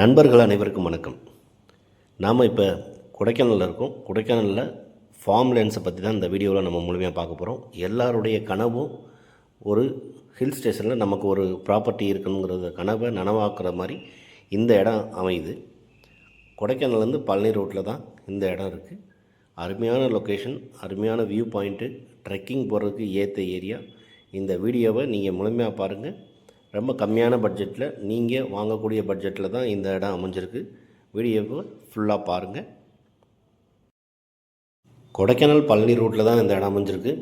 நண்பர்கள் அனைவருக்கும் வணக்கம். நாம் இப்போ கொடைக்கானலில் இருக்கோம். கொடைக்கானலில் ஃபார்ம் லேண்ட்ஸை பற்றி தான் இந்த வீடியோவில் நம்ம முழுமையாக பார்க்க போகிறோம் எல்லாருடைய கனவும் ஒரு ஹில் ஸ்டேஷனில் நமக்கு ஒரு ப்ராப்பர்ட்டி இருக்கணுங்கிறத கனவை நனவாக்குற மாதிரி இந்த இடம் அமையுது. கொடைக்கானல்லேருந்து பழனி ரோட்டில் தான் இந்த இடம் இருக்குது அருமையான லொக்கேஷன் அருமையான வியூ பாயிண்ட்டு ட்ரெக்கிங் போகிறதுக்கு ஏற்ற ஏரியா இந்த வீடியோவை நீங்கள் முழுமையாக பாருங்கள் ரொம்ப கம்மியான பட்ஜெட்டில் நீங்கள் வாங்கக்கூடிய பட்ஜெட்டில் தான் இந்த இடம் அமைஞ்சிருக்கு. வீடியோவை ஃபுல்லாக பாருங்கள் கொடைக்கானல் பழனி ரோட்டில் தான் இந்த இடம் அமைஞ்சிருக்கு.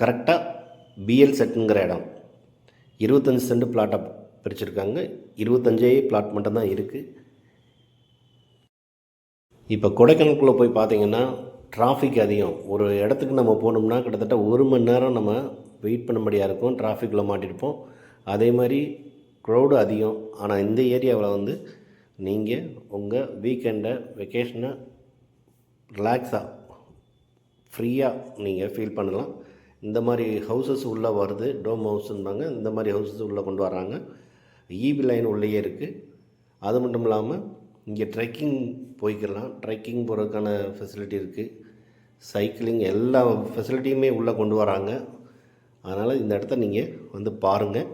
கரெக்டாக பிஎல் செட்டுங்கிற இடம். இருபத்தஞ்சி சென்ட் பிளாட்டை பிரிச்சுருக்காங்க. இருபத்தஞ்சே பிளாட் மட்டும்தான் இருக்குது இப்போ கொடைக்கானலுக்குள்ளே போய் பார்த்தீங்கன்னா டிராஃபிக் அதிகம். ஒரு இடத்துக்கு நம்ம போனோம்னா கிட்டத்தட்ட ஒரு மணி நேரம் நம்ம வெயிட் பண்ணும்படியாக இருக்கும். டிராஃபிக்கில் மாட்டிருப்போம். அதே மாதிரி க்ரௌடு அதிகம். ஆனால் இந்த ஏரியாவில் வந்து நீங்கள் உங்கள் வீக்கெண்டை வெக்கேஷனை ரிலாக்ஸாக ஃப்ரீயாக நீங்கள் ஃபீல் பண்ணலாம். இந்த மாதிரி ஹவுசஸ் உள்ளே வருது டோம் ஹவுஸ்ன்பாங்க இந்த மாதிரி ஹவுசஸ் உள்ளே கொண்டு வராங்க ஈபி லைன் உள்ளேயே இருக்குது அது மட்டும் இல்லாமல் இங்கே ட்ரெக்கிங் போய்க்கலாம். ட்ரெக்கிங் போகிறதுக்கான ஃபெசிலிட்டி இருக்குது சைக்கிளிங் எல்லா ஃபெசிலிட்டியுமே உள்ளே கொண்டு வராங்க. அதனால் இந்த இடத்த நீங்கள் வந்து பாருங்கள்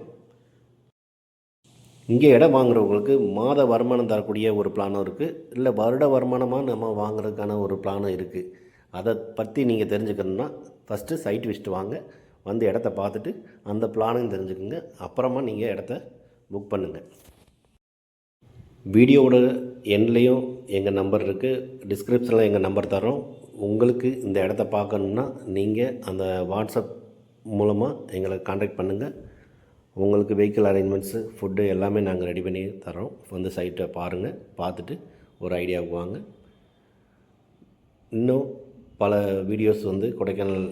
இங்கே இடம் வாங்குறவங்களுக்கு மாத வருமானம் தரக்கூடிய ஒரு பிளானும் இருக்குது இல்லை வருட வருமானமாக நம்ம வாங்குறதுக்கான ஒரு பிளானும் இருக்குது அதை பற்றி நீங்கள் தெரிஞ்சுக்கணுன்னா ஃபஸ்ட்டு சைட் விசிட் வாங்க. வந்து இடத்த பார்த்துட்டு அந்த பிளானையும் தெரிஞ்சுக்குங்க. அப்புறமா நீங்கள் இடத்த புக் பண்ணுங்கள் வீடியோவோட எண்ட்லேயும் எங்கள் நம்பர் இருக்குது டிஸ்கிரிப்ஷனில் எங்கள் நம்பர் தரோம் உங்களுக்கு இந்த இடத்த பார்க்கணுன்னா நீங்கள் அந்த வாட்ஸ்அப் மூலமாக எங்களை காண்டாக்ட் பண்ணுங்கள் உங்களுக்கு வெஹிக்கிள் அரேஞ்ச்மெண்ட்ஸு ஃபுட்டு எல்லாமே நாங்கள் ரெடி பண்ணி தரோம் வந்து சைட்டை பாருங்கள் பார்த்துட்டு ஒரு ஐடியாவுக்கு வாங்க. இன்னும் பல வீடியோஸ் வந்து கொடைக்கானல்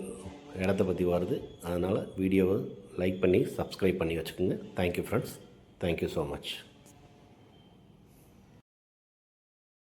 இடத்த பற்றி வருது. அதனால் வீடியோவை லைக் பண்ணி சப்ஸ்கிரைப் பண்ணி வச்சுக்கோங்க. Thank you friends thank you so much